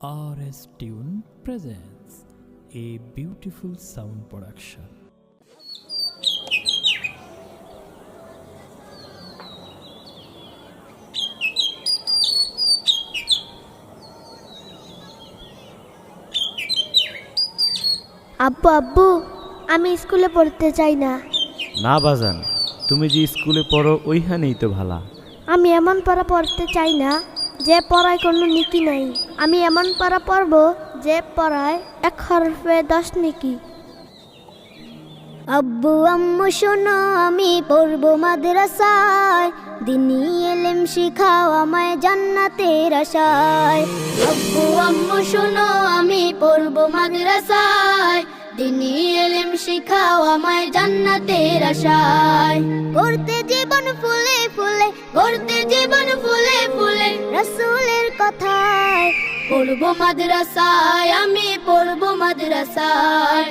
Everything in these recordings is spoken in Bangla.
RS Tune presents a beautiful sound production. আব্বু আব্বু আমি স্কুলে পড়তে চাই না না বাজান তুমি যে স্কুলে পড়ো ওইখানেই তো ভালা আমি এমন পড়া পড়তে চাই না যে পড়ায় কোনো নীতি নাই। আমি এমন পড়া পড়ব যে পড়ায় এক হরফে দশ নিকি। আব্বু, আম্মু, শোনো, আমি পড়ব মাদ্রাসায়। দিনী এলেম শিখাও আমায় জান্নাতের আশায়। আব্বু, আম্মু, শোনো, আমি পড়ব মাদ্রাসায়। দিনী এলেম শিখাও আমায় জান্নাতের আশায়। করতে জীবন ফুলে ফুলে গড়তে জীবন ফুলে ফুলে রসুলের কথায় পড়ব মাদ্রাসায় আমি পড়ব মাদ্রাসায়।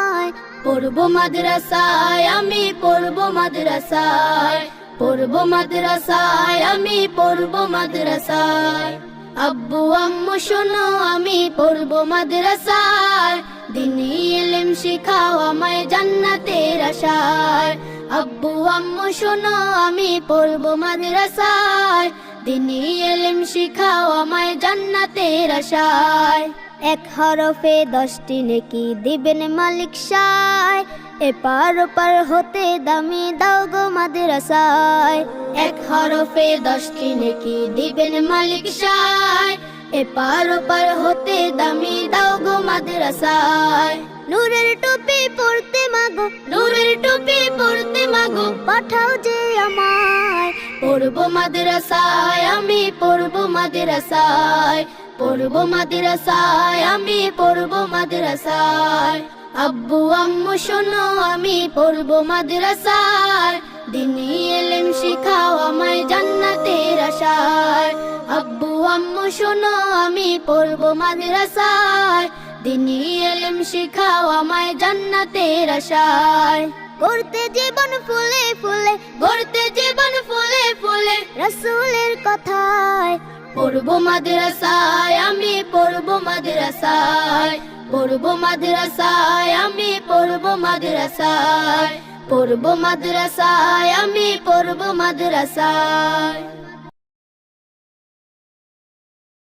পড়ব মাদ্রাসায়, আমি পড়ব মাদ্রাসায়। পড়ব মাদ্রাসায়, আমি পড়ব মাদ্রাসায়। আব্বু, আম্মু, শোনো, আমি পড়ব মাদ্রাসায়। দিনী এলেম শিখাও আমায় জান্নাতের আশায়। আব্বু, আম্মু, শোনো, আমি পড়ব মাদ্রাসায়। দিনী এলেম শিখাও আমায় জান্নাতের আশায়। এক হরফে দশটি নেকি দিবেন মালিক সায় এপার ওপার হতে দামি দাও গো মাদ্রাসায়। এক হরফে দশটি নেকি দিবেন মালিক সায় এপার ওপার হতে দামি দাও গো মাদ্রাসায়। নূরের টুপি পড়তে মাগো, নূরের টুপি পড়তে মাগো, পাঠাও যে আমায়। পড়ব মাদ্রাসায়, আমি পড়ব মাদ্রাসায়। পড়ব মাদ্রাসায়, আমি পড়ব মাদ্রাসায়। আব্বু, আম্মু, শোনো, আমি পড়ব মাদ্রাসায়। দিনী এলেম শিখাও আমায় জান্নাতের আশায়। আব্বু, আম্মু, শোনো, আমি পড়ব মাদ্রাসায়। দিনী এলেম শিখাও আমায় জান্নাতের আশায়। করতে জীবন ফুলে ফুলে, গড়তে জীবন ফুলে ফুলে, রসুলের কথায়। পড়ব মাদ্রাসায়, আমি পড়ব মাদ্রাসায়। পড়ব মাদ্রাসায়, আমি পড়ব মাদ্রাসায়। পড়ব মাদ্রাসায়, আমি পড়ব মাদ্রাসায়।